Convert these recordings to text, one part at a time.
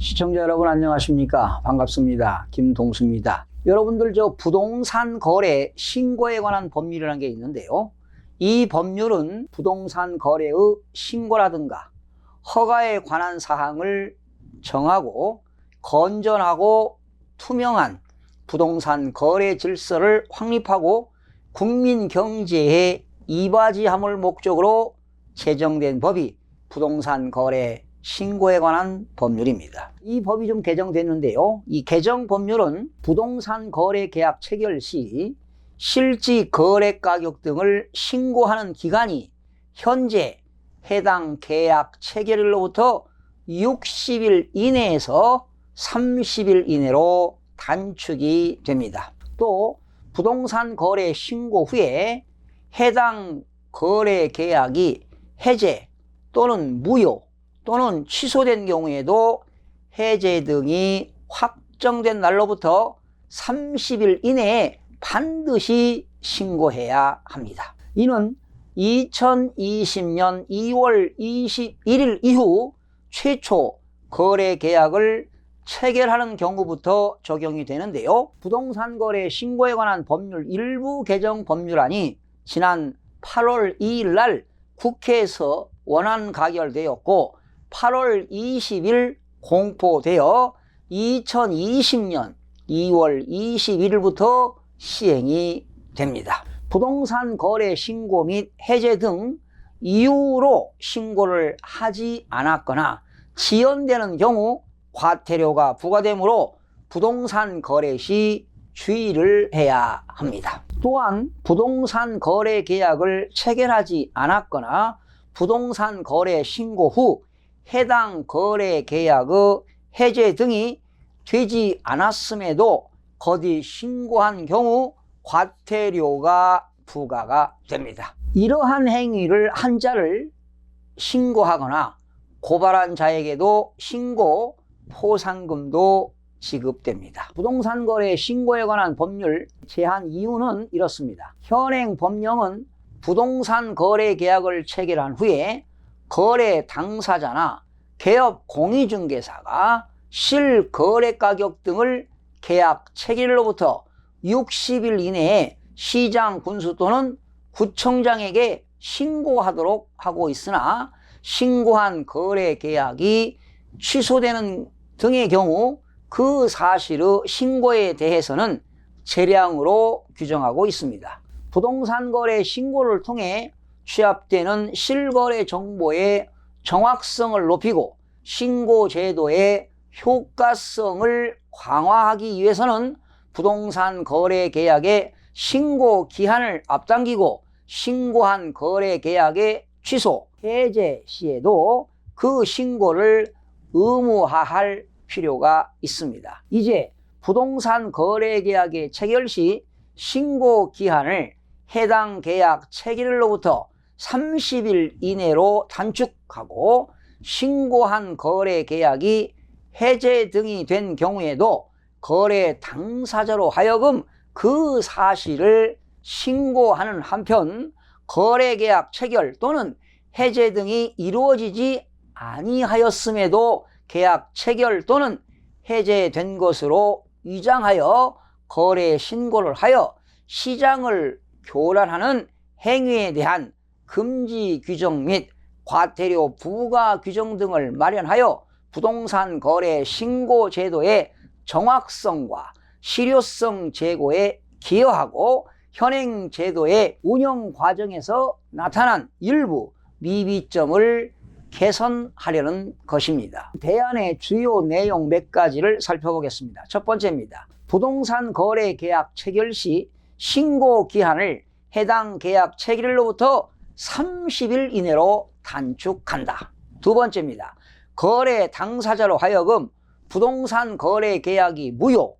시청자 여러분 안녕하십니까? 반갑습니다. 김동수입니다. 여러분들 저 부동산 거래 신고에 관한 법률이라는 게 있는데요. 이 법률은 부동산 거래의 신고라든가 허가에 관한 사항을 정하고 건전하고 투명한 부동산 거래 질서를 확립하고 국민 경제에 이바지함을 목적으로 제정된 법이 부동산 거래 신고에 관한 법률입니다. 이 법이 좀 개정됐는데요. 이 개정 법률은 부동산 거래 계약 체결 시 실지 거래 가격 등을 신고하는 기간이 현재 해당 계약 체결일로부터 60일 이내에서 30일 이내로 단축이 됩니다. 또 부동산 거래 신고 후에 해당 거래 계약이 해제 또는 무효 또는 취소된 경우에도 해제 등이 확정된 날로부터 30일 이내에 반드시 신고해야 합니다. 이는 2020년 2월 21일 이후 최초 거래 계약을 체결하는 경우부터 적용이 되는데요. 부동산 거래 신고에 관한 법률 일부 개정 법률안이 지난 8월 2일 날 국회에서 원안 가결되었고 8월 20일 공포되어 2020년 2월 21일부터 시행이 됩니다. 부동산 거래 신고 및 해제 등 이유로 신고를 하지 않았거나 지연되는 경우 과태료가 부과되므로 부동산 거래 시 주의를 해야 합니다. 또한 부동산 거래 계약을 체결하지 않았거나 부동산 거래 신고 후 해당 거래 계약의 해제 등이 되지 않았음에도 거디 신고한 경우 과태료가 부과가 됩니다. 이러한 행위를 한 자를 신고하거나 고발한 자에게도 신고 포상금도 지급됩니다. 부동산 거래 신고에 관한 법률 제한 이유는 이렇습니다. 현행 법령은 부동산 거래 계약을 체결한 후에 거래 당사자나 개업 공인중개사가 실 거래 가격 등을 계약 체결로부터 60일 이내에 시장 군수 또는 구청장에게 신고하도록 하고 있으나 신고한 거래 계약이 취소되는 등의 경우 그 사실의 신고에 대해서는 재량으로 규정하고 있습니다. 부동산 거래 신고를 통해 취합되는 실거래 정보의 정확성을 높이고 신고 제도의 효과성을 강화하기 위해서는 부동산 거래 계약의 신고 기한을 앞당기고 신고한 거래 계약의 취소, 해제 시에도 그 신고를 의무화할 필요가 있습니다. 이제 부동산 거래 계약의 체결 시 신고 기한을 해당 계약 체결일로부터 30일 이내로 단축하고 신고한 거래 계약이 해제 등이 된 경우에도 거래 당사자로 하여금 그 사실을 신고하는 한편 거래 계약 체결 또는 해제 등이 이루어지지 아니하였음에도 계약 체결 또는 해제된 것으로 위장하여 거래 신고를 하여 시장을 교란하는 행위에 대한 금지 규정 및 과태료 부과 규정 등을 마련하여 부동산 거래 신고 제도의 정확성과 실효성 제고에 기여하고 현행 제도의 운영 과정에서 나타난 일부 미비점을 개선하려는 것입니다. 대안의 주요 내용 몇 가지를 살펴보겠습니다. 첫 번째입니다. 부동산 거래 계약 체결 시 신고 기한을 해당 계약 체결일로부터 30일 이내로 단축한다. 두 번째입니다. 거래 당사자로 하여금 부동산 거래 계약이 무효,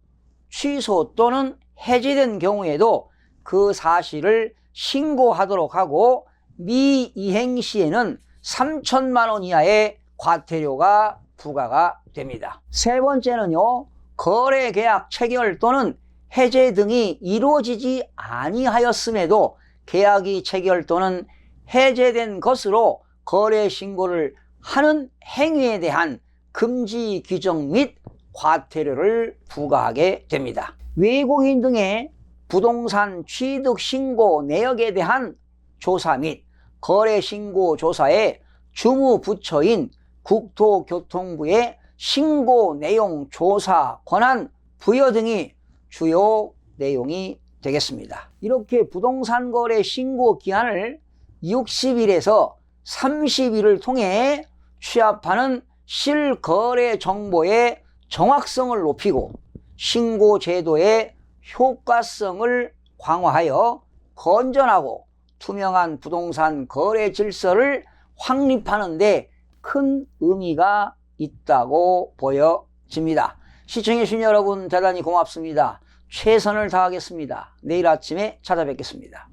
취소 또는 해지된 경우에도 그 사실을 신고하도록 하고 미이행 시에는 3천만 원 이하의 과태료가 부과가 됩니다. 세 번째는요. 거래 계약 체결 또는 해제 등이 이루어지지 아니하였음에도 계약이 체결 또는 해제된 것으로 거래 신고를 하는 행위에 대한 금지 규정 및 과태료를 부과하게 됩니다. 외국인 등의 부동산 취득 신고 내역에 대한 조사 및 거래 신고 조사에 주무 부처인 국토교통부의 신고 내용 조사 권한 부여 등이 주요 내용이 되겠습니다. 이렇게 부동산 거래 신고 기한을 60일에서 30일을 통해 취합하는 실거래 정보의 정확성을 높이고 신고 제도의 효과성을 강화하여 건전하고 투명한 부동산 거래 질서를 확립하는데 큰 의미가 있다고 보여집니다. 시청해주신 여러분 대단히 고맙습니다. 최선을 다하겠습니다. 내일 아침에 찾아뵙겠습니다.